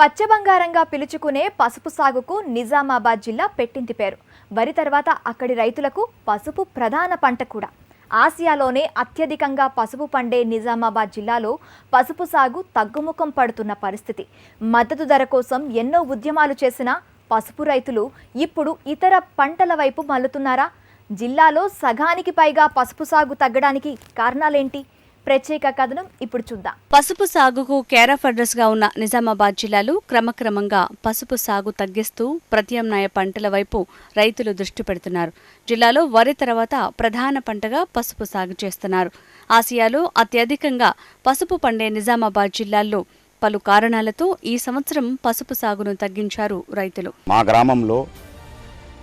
పచ్చబంగారంగా పిలుచుకునే పసుపు సాగుకు నిజామాబాద్ జిల్లా పెట్టింది పేరు. వరి తర్వాత అక్కడి రైతులకు పసుపు ప్రధాన పంట కూడా. ఆసియాలోనే అత్యధికంగా పసుపు పండే నిజామాబాద్ జిల్లాలో పసుపు సాగు తగ్గుముఖం పడుతున్న పరిస్థితి. మద్దతు ధర కోసం ఎన్నో ఉద్యమాలు చేసిన పసుపు రైతులు ఇప్పుడు ఇతర పంటల వైపు మల్లుతున్నారా జిల్లాలో సగానికి పైగా పసుపు సాగు తగ్గడానికి కారణాలేంటి? ప్రత్యేక కథనం ఇప్పుడు చూద్దాం. పసుపు సాగుకు కేరాఫ్ అడ్రస్గా ఉన్న నిజామాబాద్ జిల్లాలో క్రమక్రమంగా పసుపు సాగు తగ్గిస్తూ ప్రత్యామ్నాయ పంటల వైపు రైతులు దృష్టి పెడుతున్నారు. జిల్లాలో వరి తర్వాత ప్రధాన పంటగా పసుపు సాగు చేస్తున్నారు. ఆసియాలో అత్యధికంగా పసుపు పండే నిజామాబాద్ జిల్లాల్లో పలు కారణాలతో ఈ సంవత్సరం పసుపు సాగును తగ్గించారు రైతులు. మా గ్రామంలో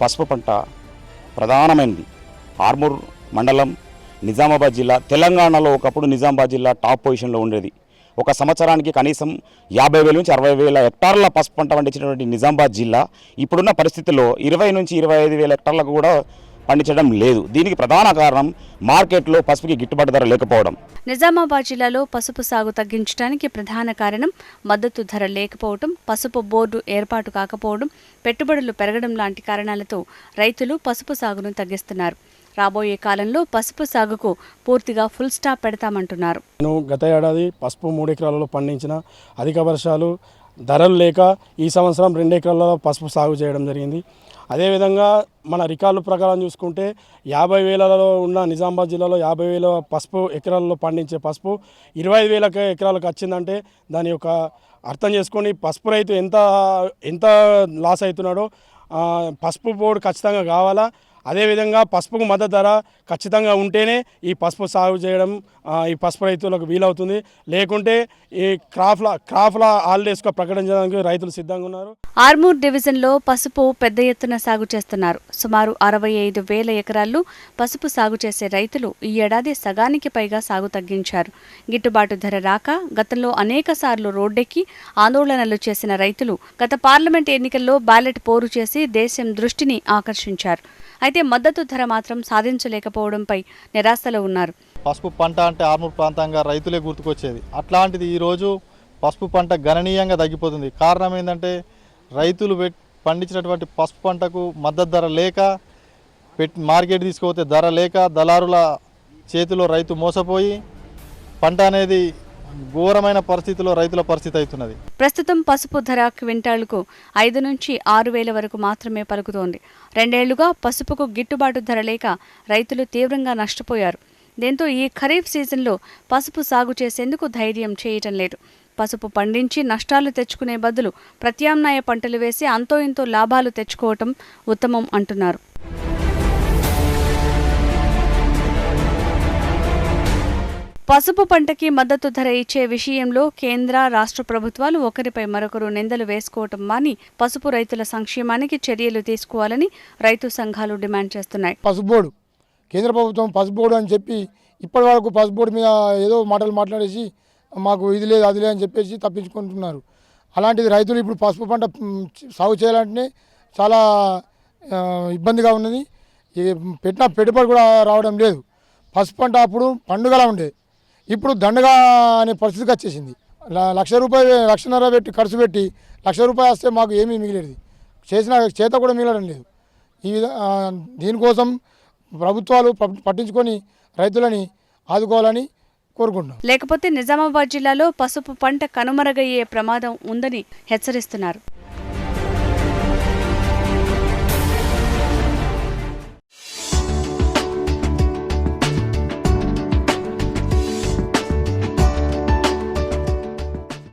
పసుపు పంట ప్రధానమైనది. ఆర్మూర్ మండలం నిజామాబాద్ జిల్లా తెలంగాణలో ఒకప్పుడు నిజామాబాద్ జిల్లా టాప్ పొజిషన్లో ఉండేది. ఒక సంవత్సరానికి కనీసం యాభై వేల నుంచి అరవై వేల హెక్టార్ల పసుపు పంట పండించినటువంటి నిజామాబాద్ జిల్లా ఇప్పుడున్న పరిస్థితుల్లో ఇరవై నుంచి ఇరవై ఐదు వేల హెక్టార్లకు కూడా పండించడం లేదు. దీనికి ప్రధాన కారణం మార్కెట్లో పసుపుకి గిట్టుబాటు ధర లేకపోవడం. నిజామాబాద్ జిల్లాలో పసుపు సాగు తగ్గించడానికి ప్రధాన కారణం మద్దతు ధర లేకపోవడం పసుపు బోర్డు ఏర్పాటు కాకపోవడం పెట్టుబడులు పెరగడం లాంటి కారణాలతో రైతులు పసుపు సాగును తగ్గిస్తున్నారు. రాబోయే కాలంలో పసుపు సాగుకు పూర్తిగా ఫుల్ స్టాప్ పెడతామంటున్నారు. నేను గత ఏడాది పసుపు మూడు ఎకరాలలో పండించిన అధిక వర్షాలు ధరలు లేక ఈ సంవత్సరం రెండు ఎకరాలలో పసుపు సాగు చేయడం జరిగింది. అదేవిధంగా మన రికార్డుల ప్రకారం చూసుకుంటే యాభై వేలలో ఉన్న నిజామాబాద్ జిల్లాలో యాభై వేల పసుపు ఎకరాలలో పండించే పసుపు ఇరవై ఐదు వేల ఎకరాలకు వచ్చిందంటే దాని యొక్క అర్థం చేసుకొని పసుపు రైతు ఎంత ఎంత లాస్ అవుతున్నాడో పసుపు బోర్డు ఖచ్చితంగా కావాలా? అదేవిధంగా పసుపుకు మద్దతు ధర ఖచ్చితంగా ఉంటేనే ఈ పసుపు సాగు చేయడం ఈ పసుపు రైతులకు వీలవుతుంది. లేకుంటే ఈ క్రాఫ్ల క్రాఫ్ల హాలిడేస్గా ప్రకటించడానికి రైతులు సిద్ధంగా ఉన్నారు. ఆర్మూర్ డివిజన్లో పసుపు పెద్ద ఎత్తున సాగు చేస్తున్నారు. సుమారు అరవై ఐదు వేల ఎకరాల్లో పసుపు సాగు చేసే రైతులు ఈ ఏడాది సగానికి పైగా సాగు తగ్గించారు. గిట్టుబాటు ధర రాక గతంలో అనేక సార్లు రోడ్డెక్కి ఆందోళనలు చేసిన రైతులు గత పార్లమెంట్ ఎన్నికల్లో బ్యాలెట్ పోరు చేసి దేశం దృష్టిని ఆకర్షించారు. అయితే మద్దతు ధర మాత్రం సాధించలేకపోవడంపై నిరాశలో ఉన్నారు. పసుపు పంట అంటే ఆర్మూర్ ప్రాంతంగా రైతులే గుర్తుకొచ్చేది. అట్లాంటిది ఈరోజు పసుపు పంట గణనీయంగా తగ్గిపోతుంది. కారణం ఏంటంటే రైతులు పండించినటువంటి పసుపు పంటకు మద్దతు ధర లేక పెట్టి మార్కెట్ తీసుకుపోతే ధర లేక దళారుల చేతిలో రైతు మోసపోయి పంట అనేది ఘోరమైన పరిస్థితిలో రైతుల పరిస్థితి అవుతున్నది. ప్రస్తుతం పసుపు ధర క్వింటాళ్ళకు ఐదు నుంచి ఆరు వేల వరకు మాత్రమే పలుకుతోంది. రెండేళ్ళుగా పసుపుకు గిట్టుబాటు ధర లేక రైతులు తీవ్రంగా నష్టపోయారు. దీంతో ఈ ఖరీఫ్ సీజన్లో పసుపు సాగు చేసేందుకు ధైర్యం చేయటం లేదు. పసుపు పండించి నష్టాలు తెచ్చుకునే బదులు ప్రత్యామ్నాయ పంటలు వేసి అంతో ఇంతో లాభాలు తెచ్చుకోవటం ఉత్తమం అంటున్నారు. పసుపు పంటకి మద్దతు ధర ఇచ్చే విషయంలో కేంద్ర రాష్ట్ర ప్రభుత్వాలు ఒకరిపై మరొకరు నిందలు వేసుకోవటం మాని పసుపు రైతుల సంక్షేమానికి చర్యలు తీసుకోవాలని రైతు సంఘాలు డిమాండ్ చేస్తున్నాయి. పసుబోడు కేంద్ర ప్రభుత్వం పసుబోడు అని చెప్పి ఇప్పటి వరకు పసుపు మీద ఏదో మాటలు మాట్లాడేసి మాకు ఇది లేదు అది లేదు అని చెప్పేసి తప్పించుకుంటున్నారు. అలాంటిది రైతులు ఇప్పుడు పసుపు పంట సాగు చేయాలంటే చాలా ఇబ్బందిగా ఉన్నది. పెట్టిన పెట్టుబడి కూడా రావడం లేదు. పసుపు పంట అప్పుడు పండుగలా ఉండేది ఇప్పుడు దండగా అనే పరిస్థితికి వచ్చేసింది. లక్ష రూపాయలు లక్షన్నర పెట్టి ఖర్చు పెట్టి లక్ష రూపాయలు వస్తే మాకు ఏమీ మిగిలేదు. చేసిన చేత కూడా మిగలడం లేదు. ఈ దీనికోసం ప్రభుత్వాలు ప- పట్టించుకొని రైతులని ఆదుకోవాలని కోరుకుంటున్నాం. లేకపోతే నిజామాబాద్ జిల్లాలో పసుపు పంట కనుమరుగయ్యే ప్రమాదం ఉందని హెచ్చరిస్తున్నారు.